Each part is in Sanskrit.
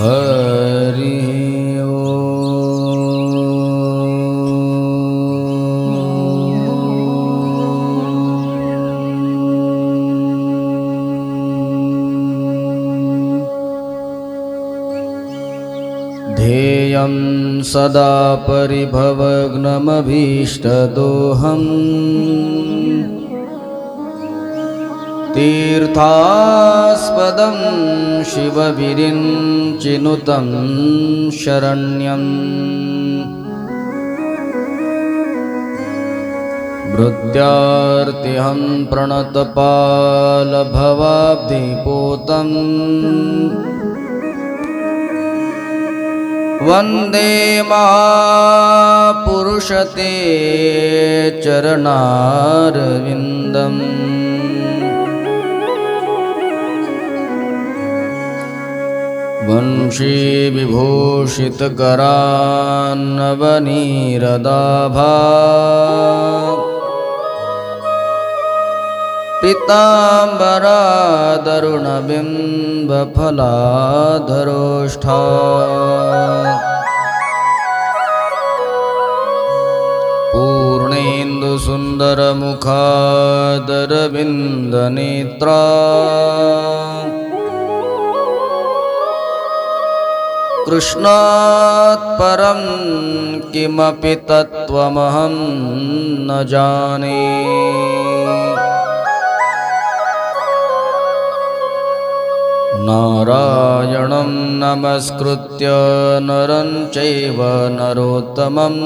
हरि ध्येयं सदा परिभवग्नमभीष्टदोहम् तीर्थास्पदं शिवविरिञ्चिनुतं शरण्यम्। मृत्यार्तिहं प्रणतपालभवाब्धिपोतम् वन्दे महापुरुषते चरणारविन्दम् वंशीविभूषितकरान्नवनीरदाभा पीताम्बरादरुणबिम्बफलाधरोष्ठा पूर्णेन्दुसुन्दरमुखादरविन्दनेत्रा कृष्णात् परं किमपि तत्त्वमहं न जाने। नारायणं नमस्कृत्य नरं चैव नरोत्तमम्।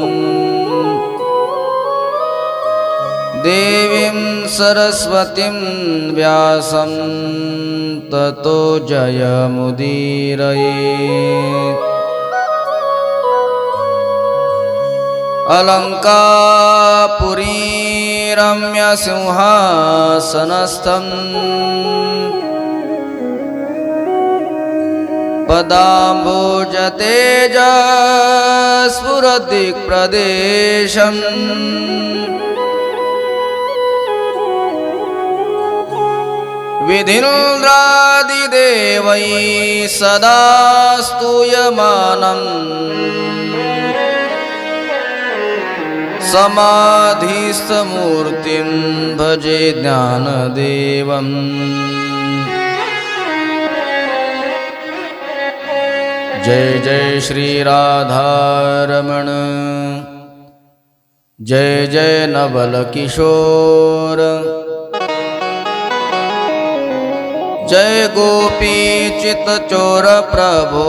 देवीं सरस्वतीं व्यासं ततो जयमुदीरये अलङ्कापुरी रम्यसिंहासनस्थम् पदाम्बोजतेज विधिन्द्रादिदेवै सदा स्तूयमानम् समाधिस्तमूर्तिं भजे ज्ञानदेवम् जय जय श्रीराधारमण जय जय नवलकिशोर। जय गोपी चित चोर प्रभो।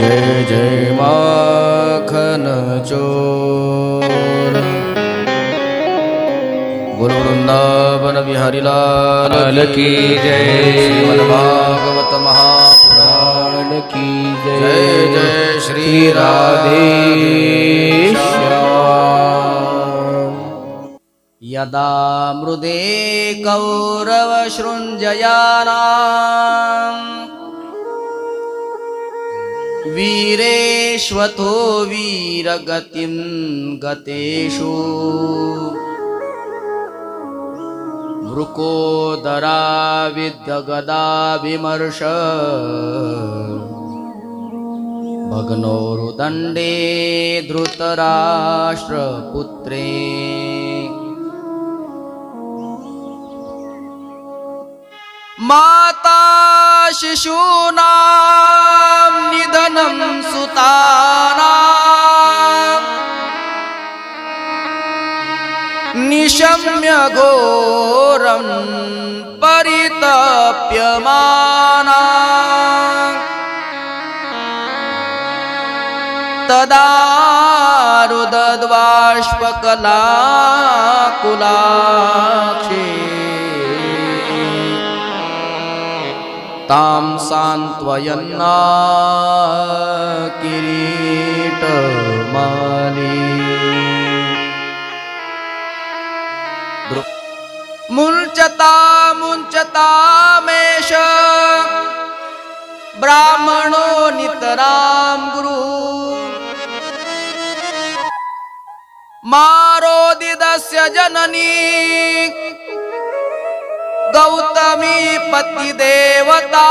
जय जय माखन चोर। गुरु वृंदावन बिहारी लाल की जय। भागवत महापुराण की जय। जय श्री राधे श्याम। यदा मृदे कौरवशृञ्जयानाम् वीरेष्वतो वीरगतिं गतेषु वृकोदरा विद्यगदाभिमर्श भग्नोरुदण्डे धृतराष्ट्रपुत्रे માતા શિશુના નિધનમ સુતાના નિશમ્ય ઘોરમ પરિતપ્યમાના તદારુદદ્વાશ્વકલા કુલાક્ષી તામ સાંત્વયન્ના કિરીટ માલી મુંચતા મુંચતા મેષ બ્રાહ્મણો નિતરામ ગુરુ મારો દિદસ્ય જનની गौतमी पतिदेवता।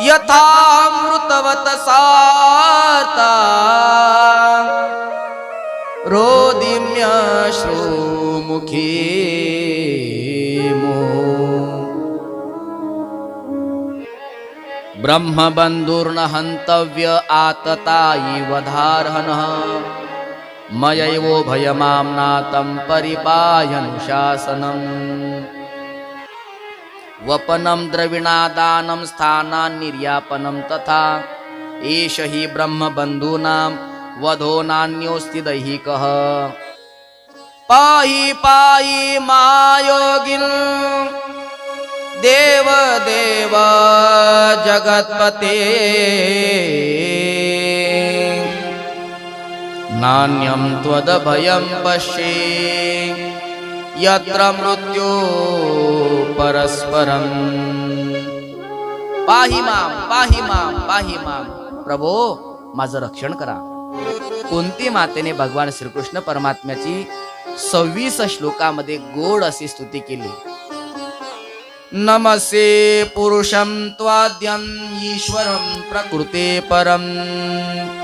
यथामृतवत साता रोदिम्यश्रुमुखी ब्रह्मबन्धुर्न हन्तव्य आतता इव धार्हनः मयैवो भयमाम्नातं परिपायनुशासनम् वपनं द्रविणादानं स्थानान्निर्यापनं तथा एष हि ब्रह्मबन्धूनां वधो नान्योऽस्ति दैहिकः। पाहि पाहि मायोगिन् देव देव जगत्पते नान्यं त्वदभयं पश्ये। यत्र मृत्यो परस्परम्। पाहि माम पाहि माम पाहि माम प्रभो माझं रक्षण करा। कोणती मातेने भगवान श्रीकृष्ण परमात्म्याची सव्वीस श्लोकामध्ये गोड अशी स्तुती केली. नमसे पुरुषं त्वाद्यम् ईश्वरं प्रकृते परम्।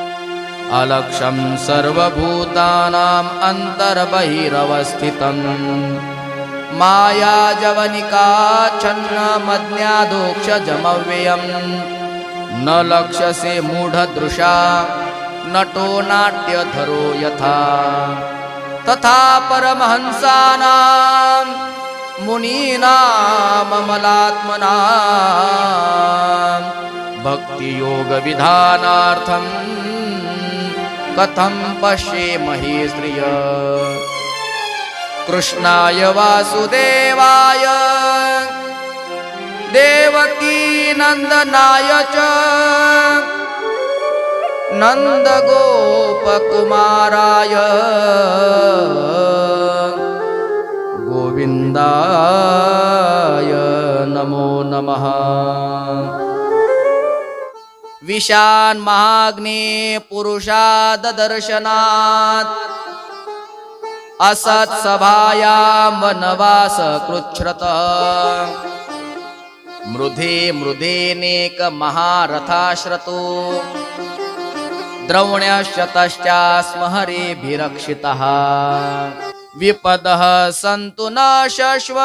अलक्षं सर्वभूतानाम् अन्तर्बहिरवस्थितम्। मायाजवनिकाच्छन्नमज्ञादोक्षजमव्ययम् न लक्ष्यसे मूढदृशा नटो नाट्यधरो यथा। तथा परमहंसानां मुनीनाममलात्मना भक्तियोगविधानार्थं कथं पश्येमहि श्रिय कृष्णाय वासुदेवाय देवकी नन्दनाय च नन्दगोपकुमाराय। गोविन्दाय नमो नमः विशान् महाग्ने पुरुषाददर्शनात् असत्सभायां वनवास कृच्छ्रत। मृधे मृदेनेक महारथाश्रतो। द्रौण्यशतश्चास्म हरेभिरक्षितः विपदः सन्तु न शश्व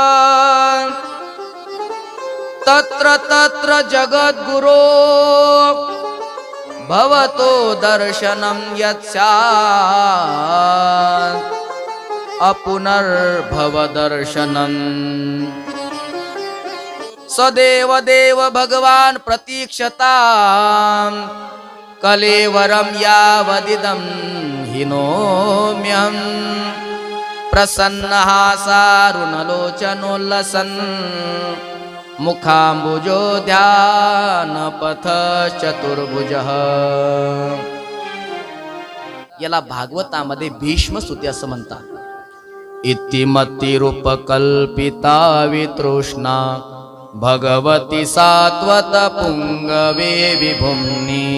तत्र तत्र जगद्गुरो भवतो दर्शनं यत्स्यात् अपुनर्भवदर्शनम्। सदेव देव भगवान् प्रतीक्षताम्। कलेवरं यावदिदं हिनोम्यहम् प्रसन्नः सारुणलोचनोल्लसन् मुखाम्बुजो ध्यानपथ चतुर्भुजः। याला भागवतामध्ये भीष्मसुती असं म्हणतात। इतिमतिरूपकल्पिता वितृष्णा भगवती सात्वत पुङ्गवे विभुम्नि।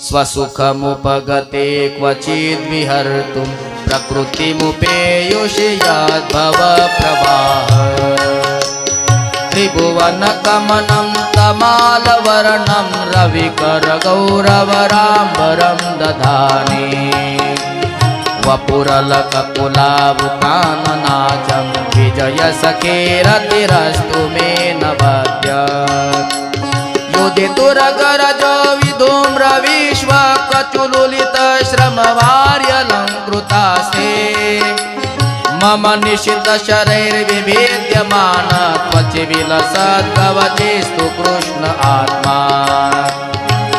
स्वसुखमुपगते क्वचिद्विहर्तुं प्रकृतिमुपेयुषि याद्भव प्रवाह त्रिभुवनकमनं तमालवर्णं रविकरगौरवराम्बरं दधाने। वपुरलककुलावृताननाचं विजयसखेरतिरस्तु मे नवद्य। योदितुरगरजो विधूम्रविश्वकचुलुलितश्रमवार्यलङ्कृतास्ते मम निशितशरैर्विभेद्यमान त्वचि विलसद्कवचेस्तु कृष्ण आत्मा।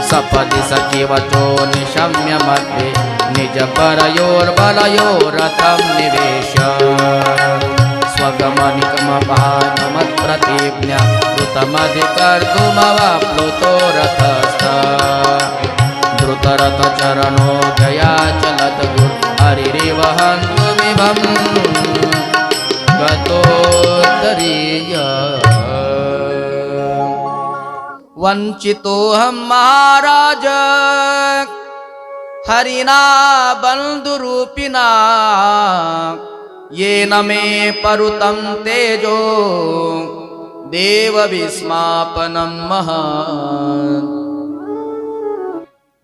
सपदि सखिवचो निशम्य मध्ये निजपरयोर्बलयोरथं निवेश। स्वगमनिकमपानमत्प्रतिज्ञा कृतमधिकर्तुमवाप्लुतो रथस्थ। द्रुतरथचरणो गया वञ्चितोऽहं महाराज। हरिणा बन्धुरूपिणा येन मे परुतं तेजो। देवविस्मापनं महान्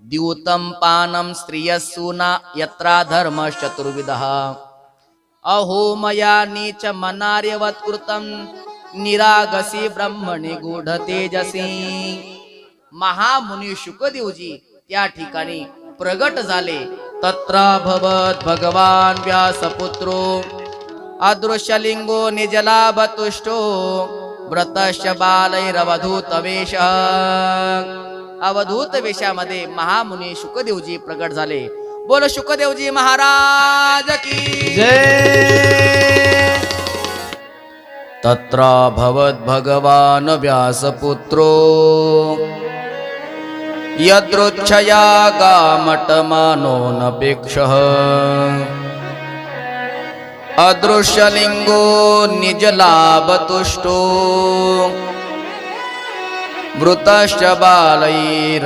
द्यूतं पानं स्त्रियस्सूना यत्रा धर्मश्चतुर्विधः। अहो मया नीच निरागसी ब्रह्मणि गूढतेजसी महामुनी शुकदेवजी त्या ठिकाणी प्रगट झाले. तत्र भवत भगवान व्यासपुत्रो अदृश्यलिंगो निजलाभतुष्टो व्रतश बालैरवधूत वेश. अवधूत वेशामध्ये महामुनी शुकदेवजी प्रगट झाले. बोल शुकदेवजी महाराज की जय तत्र भवद्भगवान् व्यासपुत्रो यदृच्छया गामटमानो नपेक्षः अदृश्यलिङ्गो निजलाभतुष्टो। मृतश्च बालैरवधूतवेषः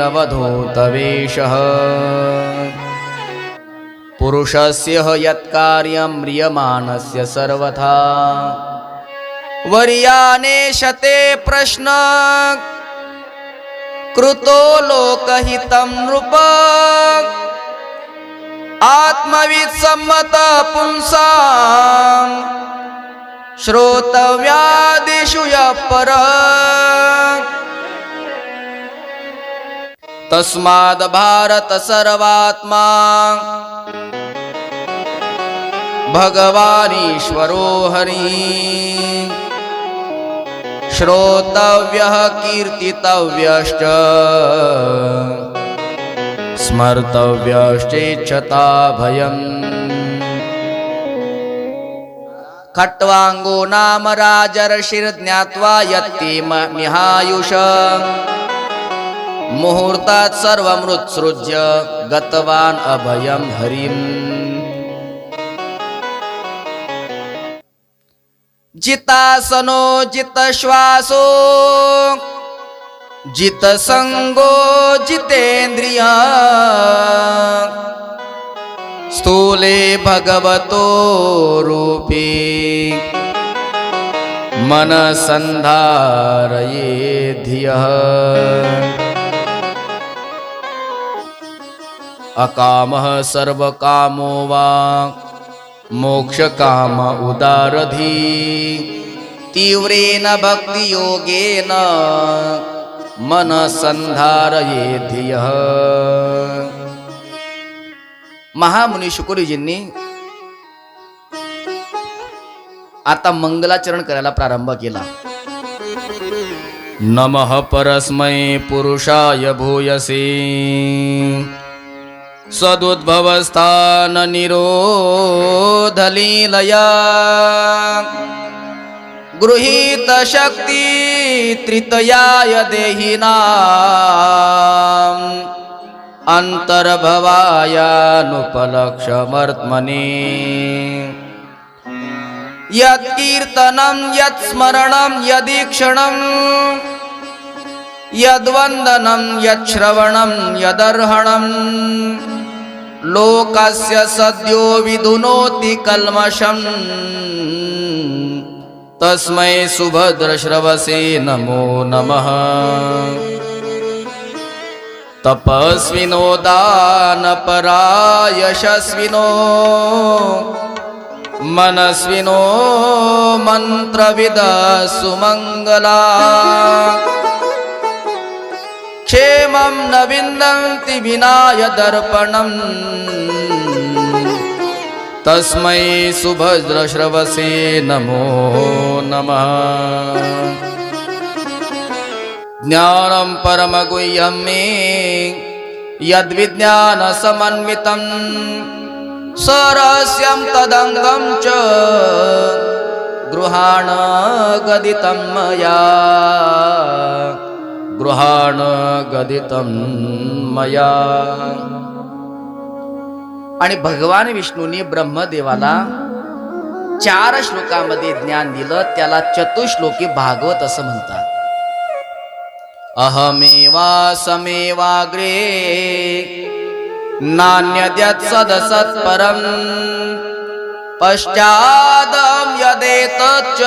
पुरुषस्य यत्कार्यं म्रियमाणस्य सर्वथा वर्यानेशते प्रश्न। कृतो लोकहितं नृप। आत्मवित् सम्मत पुंसा। श्रोतव्यादिषु यः पर। तस्माद् भारत सर्वात्मा। भगवानीश्वरो हरि श्रोतव्यः कीर्तितव्यश्च। स्मर्तव्यश्चेच्छता भयम्। खट्वाङ्गो नाम राजर्षिर्ज्ञात्वा यत्ति निहायुष। मुहूर्तात् सर्वमृत्सृज्य गतवान् अभयं हरिम् जितासनो जितश्वासो जितसङ्गो जितेन्द्रिया स्थूले भगवतो रूपे। मनसन्धारये धियः अकामः सर्वकामो वा मोक्षकाम उदारधी। तीव्रेण भक्तियोगेन मनसंधारये धिय। महामुनी शुकुरीजींनी आता मंगलाचरण करायला प्रारंभ केला. नमः परस्मै पुरुषाय भूयसे। सदुद्भवस्थान निरो गृहीत शक्ति त्रितयाय देहिनाम्। अन्तर्भवायानुपलक्षमर्त्मनि। यत्कीर्तनं यत्स्मरणं यदीक्षणम् यद्वन्दनं यच्छ्रवणं यदर्हणम् लोकस्य सद्यो विधुनोति कल्मषम्। तस्मै सुभद्रश्रवसे नमो नमः। तपस्विनो दानपरायशस्विनो। मनस्विनो मन्त्रविद सुमङ्गला क्षेमं न विन्दन्ति विनाय दर्पणम् तस्मै सुभद्रश्रवसे नमो नमः ज्ञानं परमगुह्यं मे यद्विज्ञानसमन्वितं सरस्यं तदङ्गं च गृहाण गदितं मया गृहाण गदितं मया. आणि भगवान विष्णूने ब्रह्मदेवाला चार श्लोकामध्ये ज्ञान दिलं त्याला चतुश्लोकी भागवत असं म्हणतात. अहमेवा समेवाग्रे नान्यद्यत् सदसत्परम् पश्चादं यदेतच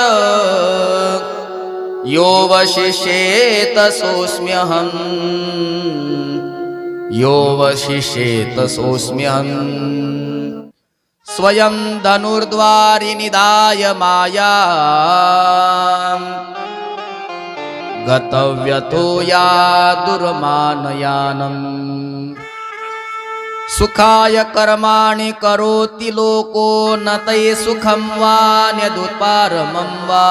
यो वशिष्येत सोऽस्म्यहम् यो वशिष्येत सोऽस्म्यहम् स्वयं धनुर्द्वारि निधाय माया गतव्यतो या दुर्मानयानम्। सुखाय कर्माणि करोति लोको न तै सुखं वा न्यदुत्पारमं वा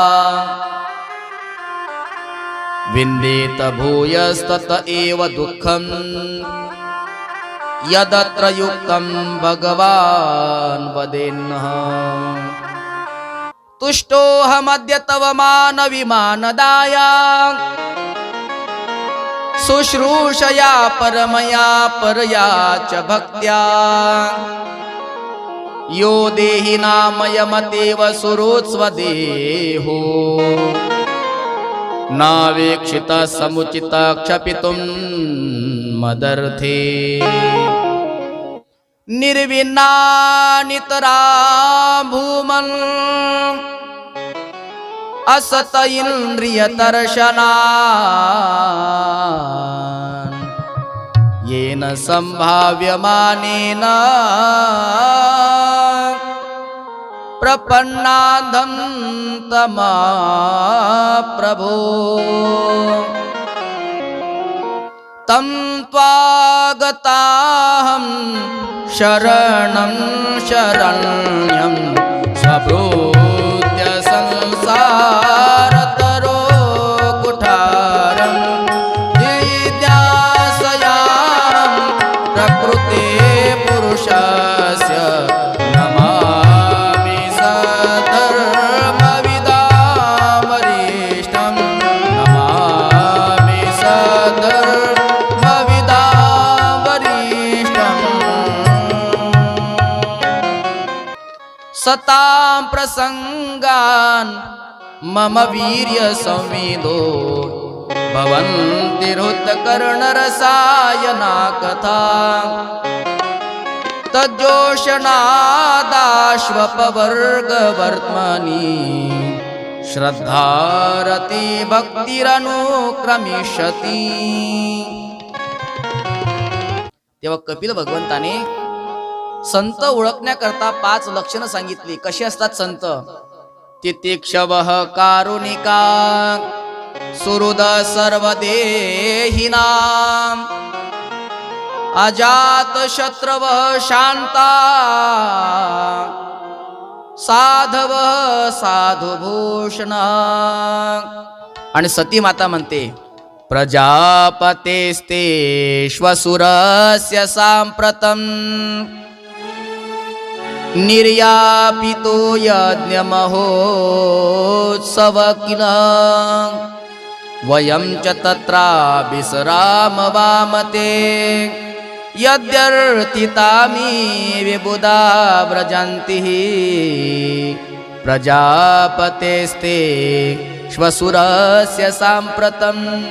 विन्देत भूयस्तत एव दुःखम् यदत्र युक्तं भगवान् वदेन्नः। तुष्टोऽहमद्य तव मानविमानदाया। शुश्रूषया परमया परया च भक्त्या। यो देहि नामयमतेव नावेक्षित समुचित क्षपितुं मदर्थे। निर्विनानितरा भूमन् असत इन्द्रियदर्शना येन सम्भाव्यमानेन प्रपन्नाधं तमा प्रभो तं त्वागताहं शरणं शरण्यं स्वभृत्य सतां प्रसङ्गान् मम वीर्यसंविदो भवन्ति हृत्कर्णरसायना कथा तज्जोषणादाश्वपवर्गवर्त्मनि श्रद्धारति भक्तिरनुक्रमिष्यति। तेव्हा कपिल भगवंताने संत ओळखण्याकरता पाच लक्षणं सांगितली. कशी असतात संत? तितिक्षव कारुणिका सुहृद सर्वदेहिना अजात शत्रव शांता साधव साधुभूषण. आणि सती माता म्हणते प्रजापतेस्ते श्वसुरस्य सांप्रतम निर्यापितो यज्ञमहोत्सव किल। वयं च तत्राभिसराम वामते। यद्यर्थितामि विबुधा व्रजन्ति। प्रजापतेस्ते श्वसुरस्य साम्प्रतम्।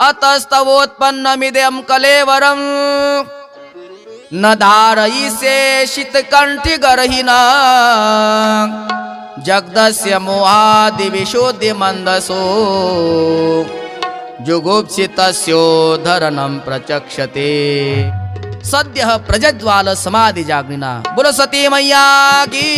अतस्तवोत्पन्नमिदं कलेवरम् न धारयिष्ये शीतकण्ठिगर्हिणा जगदस्य मोहादिविशोद्धिमन्दसो जुगुप्सितस्योद्धरणं प्रचक्षते। सद्यः प्रजज्वाल समाधि जागृना बोलो सती मैया की।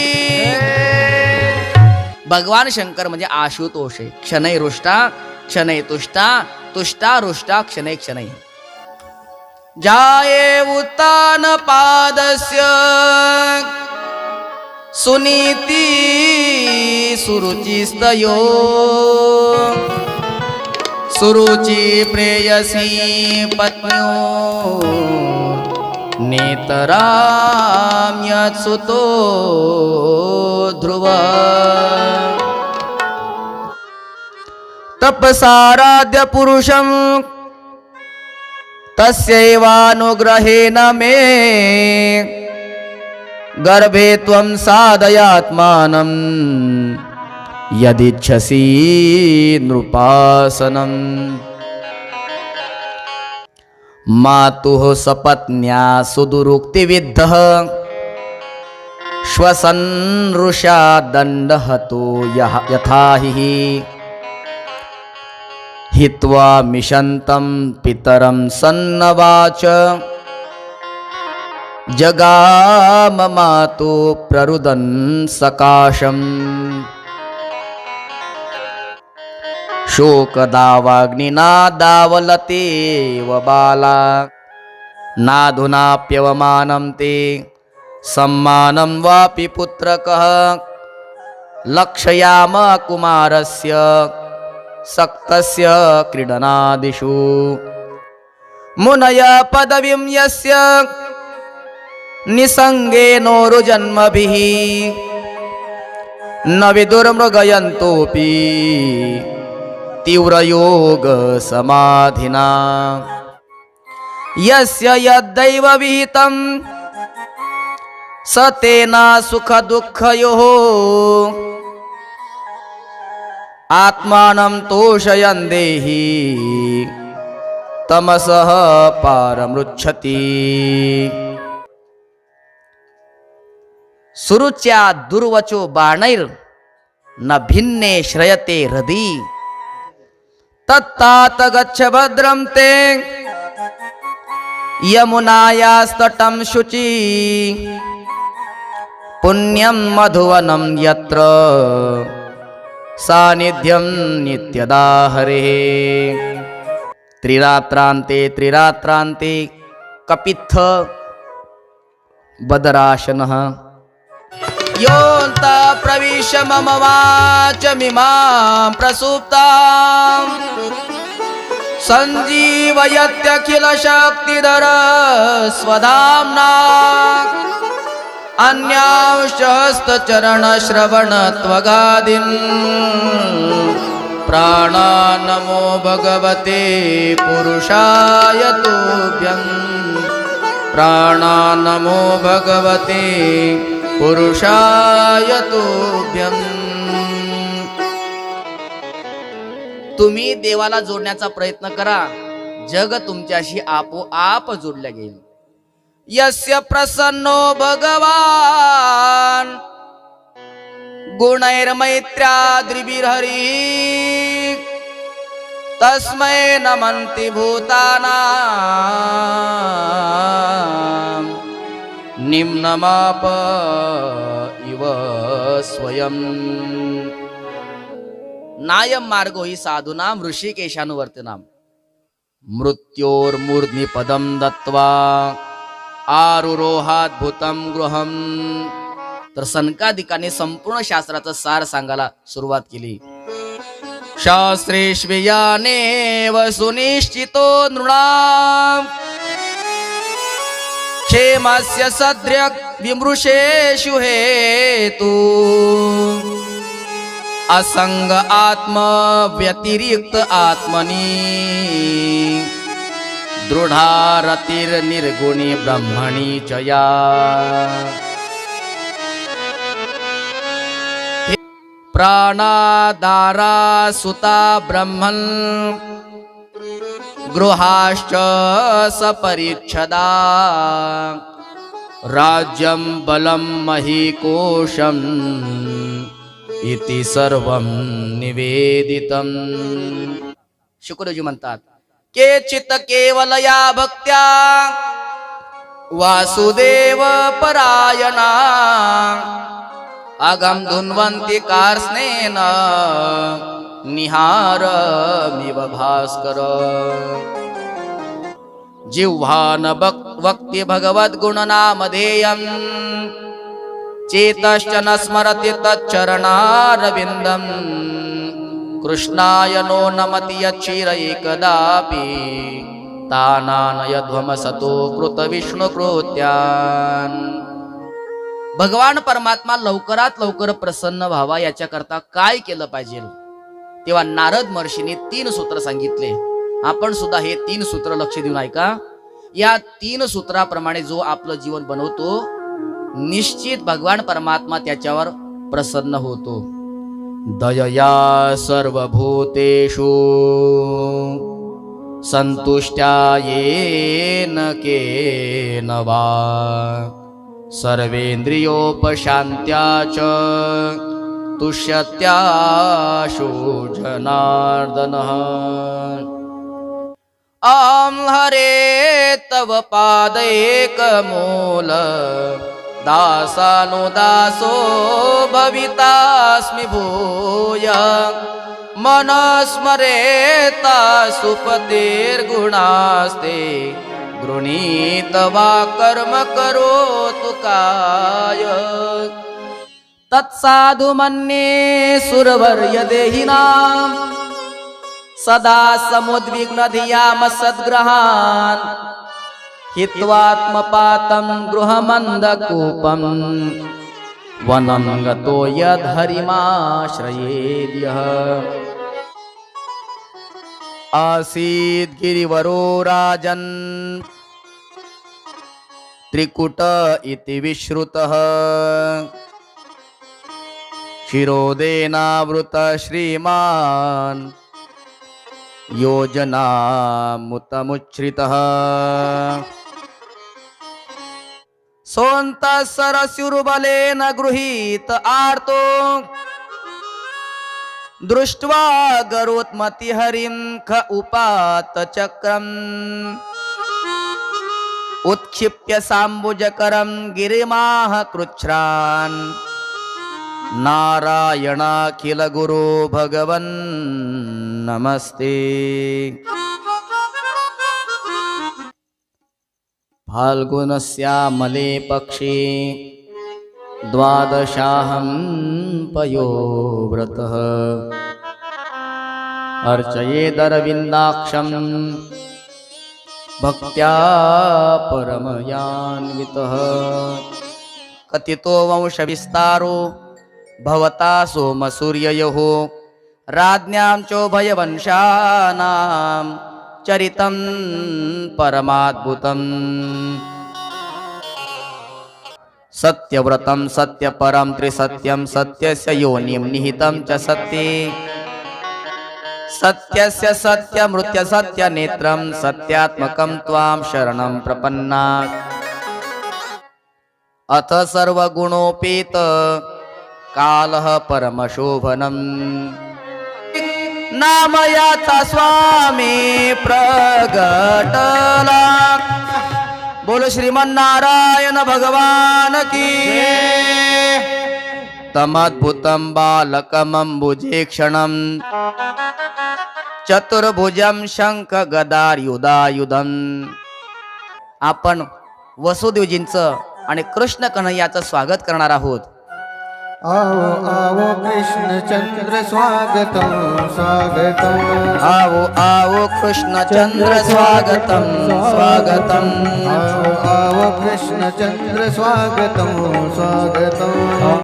भगवान शंकर म्हणजे आशुतोष आहे। क्षणय रुष्टा क्षणय तुष्टा तुष्टा रुष्टा क्षणय क्षणय जाये उतान पादस्य। सुनीति सुरुचिस्तयो। सुरुचि प्रेयसी पत्न्यो। नेतराम्यत्सुतो ध्रुव। तपसाराध्य पुरुषम् तस्यैवानुग्रहेण मे। गर्भे त्वं साधयात्मानं यदिच्छसि नृपासनम् मातुः सपत्न्या सुदुरुक्तिविद्धः। श्वसन्रुषा दण्डहतो यः यथा हि हित्वा मिषन्तं पितरं सन्नवाच। जगाममातो प्ररुदन् सकाशम्। शोकदावाग्निना दावलतेव बाला। नाधुनाप्यवमानं ते सम्मानं वापि पुत्रकः। लक्षयाम कुमारस्य सक्तस्य क्रीडनादिषु। मुनय पदवीं यस्य निसङ्गेनोरुजन्मभिः न विदुर्मृगयन्तोऽपि तीव्रयोगसमाधिना। यस्य यद्दैव विहितं स तेन सुखदुःखयोः आत्मानं तोषयन् देहि। तमसः पारमृच्छति। सुरुच्या दुर्वचो बाणैर न भिन्ने श्रयते हृदि। तत्तात गच्छ भद्रं ते। यमुनायास्तटं शुचि। पुण्यं मधुवनं यत्र सान्निध्यं नित्यदा हरेः त्रिरात्रान्ते त्रिरात्रान्ते कपित्थ बदराशनः। योऽन्त प्रविश मम वाचमिमां प्रसुप्ताम् सञ्जीवयत्यखिलशक्तिधर स्वधाम्ना अन्यांशहस्तचरणश्रवण त्वगादिन् प्राणा नमो भगवते पुरुषाय तुभ्यं। प्राणा नमो भगवते पुरुषाय तुभ्यम् तुम्ही देवाला जोडण्याचा प्रयत्न करा जग तुमच्याशी आपोआप जोडल्या गेल. यस्य प्रसन्नो भगवान। गुणैर्मैत्र्याद्रिभिर्हरी तस्मै नमन्ति भूतानां निम्नमाप इव स्वयं। नायम मार्गो ही साधूनाम ऋषिकेशानुवर्तनाम मृत्योर्मूर्ध्नि पदं दत्वा आरुरोहाद्भुतम गृहम. तर सनकादिकाने संपूर्ण शास्त्राचा सार सांगायला सुरुवात केली. शास्त्रेष्वियानेव सुनिश्चितो नृणाम. क्षेमस्य सद्र विमृशेषु हेतू असंग आत्म व्यतिरिक्त आत्मनी. दृढारतिर्निर्गुणी ब्रह्मणी च या प्राणादारा सुता ब्रह्मन् गृहाश्च सपरिच्छदा। राज्यं बलं महीकोशम् इति सर्वं निवेदितम। शुक्रजी म्हणतात केचित केवलया भक्त्या। वासुदेव परायणा। अगम धुन्वन्ति कार्स्नेन। निहारमिव भास्कर। जिह्वान वक्ति भगवद्गुणनामधेयम् चेतश्च न स्मरति तच्चरणारविन्दम्। कृष्णाय नो नमति यच्छिरैकदापि तानानयध्वमसतो कृतविष्णुकृत्यान् भगवान परमात्मा लवकरात लवकर प्रसन्न व्हावा याच्याकरता काय केलं पाहिजे? तेव्हा नारद महर्षीने तीन सूत्र सांगितले. आपण सुद्धा हे तीन सूत्र लक्ष देऊन ऐका. या तीन सूत्राप्रमाणे जो आपलं जीवन बनवतो निश्चित भगवान परमात्मा त्याच्यावर प्रसन्न होतो. दयया सर्वभूतेषु संतुष्ट्या येन केन वा। सर्वेन्द्रियोपशान्त्या च तुष्यत्याशु जनार्दनः। अहं हरे तव पादैकमूल दासानुदासो भवितास्मि भूय। मनस्मरेता सुपतिर्गुणास्ते। गृणीत वा कर्म करोतु काय। तत्साधु मन्ये सुरवर्य देहिनाम् सदा समुद्विग्नधियाम सद्ग्रहान् हित्वात्मपातं गृहमन्दकूपम् वनं गतो यद्धरिमाश्रयेद्यः आसीत् गिरिवरो राजन् त्रिकुट इति विश्रुतः। शिरोदेनावृत श्रीमान् योजनामुतमुच्छ्रितः ಸೋಂತ ಸರಸಿರು ಬಲೇನ ಗೃಹೀತ ಆರ್ತೋ ದೃಷ್ಟ್ವಾ ಗರುತ್ಮತಿ ಹರಿಂ ಖ ಉಪಾತ ಚಕ್ರಂ उत्क्षिप्य साम्बुजकरं गिरिमाह कृच्छ्रान्। नारायणाखिलगुरो भगवन् नमस्ते। फाल्गुनस्यामले पक्षे द्वादशाहं पयोव्रतः अर्चयेदरविन्दाक्षं भक्त्या परमयान्वितः। कथितो वंशविस्तारो भवता सोमसूर्ययोः। राज्ञां चोभयवंशानां चरितं परमाद्भुतम्। सत्यव्रतं सत्यपरं त्रिसत्यं सत्यस्य योनिं निहितं च सत्ये। सत्यस्य सत्यमृत्य सत्यनेत्रं सत्यात्मकं त्वां शरणं प्रपन्ना अथ सर्वगुणोपेत कालः परमशोभनम्। नाम याचा स्वामी प्रगटला. बोल श्रीमन्नारायण भगवान की तमद्भुतं बालकमम्बुजे क्षणं. चतुर्भुजं शंख गदार्युदायुधम् आपण वसुदेवजींचं आणि कृष्ण कन्हैयाचं स्वागत करणार आहोत. आओ आओ कृष्ण चंद्र स्वागतम स्वागतम। आओ आओ कृष्ण चंद्र स्वागतम स्वागतम। आओ आओ कृष्ण चंद्र स्वागतम स्वागतम।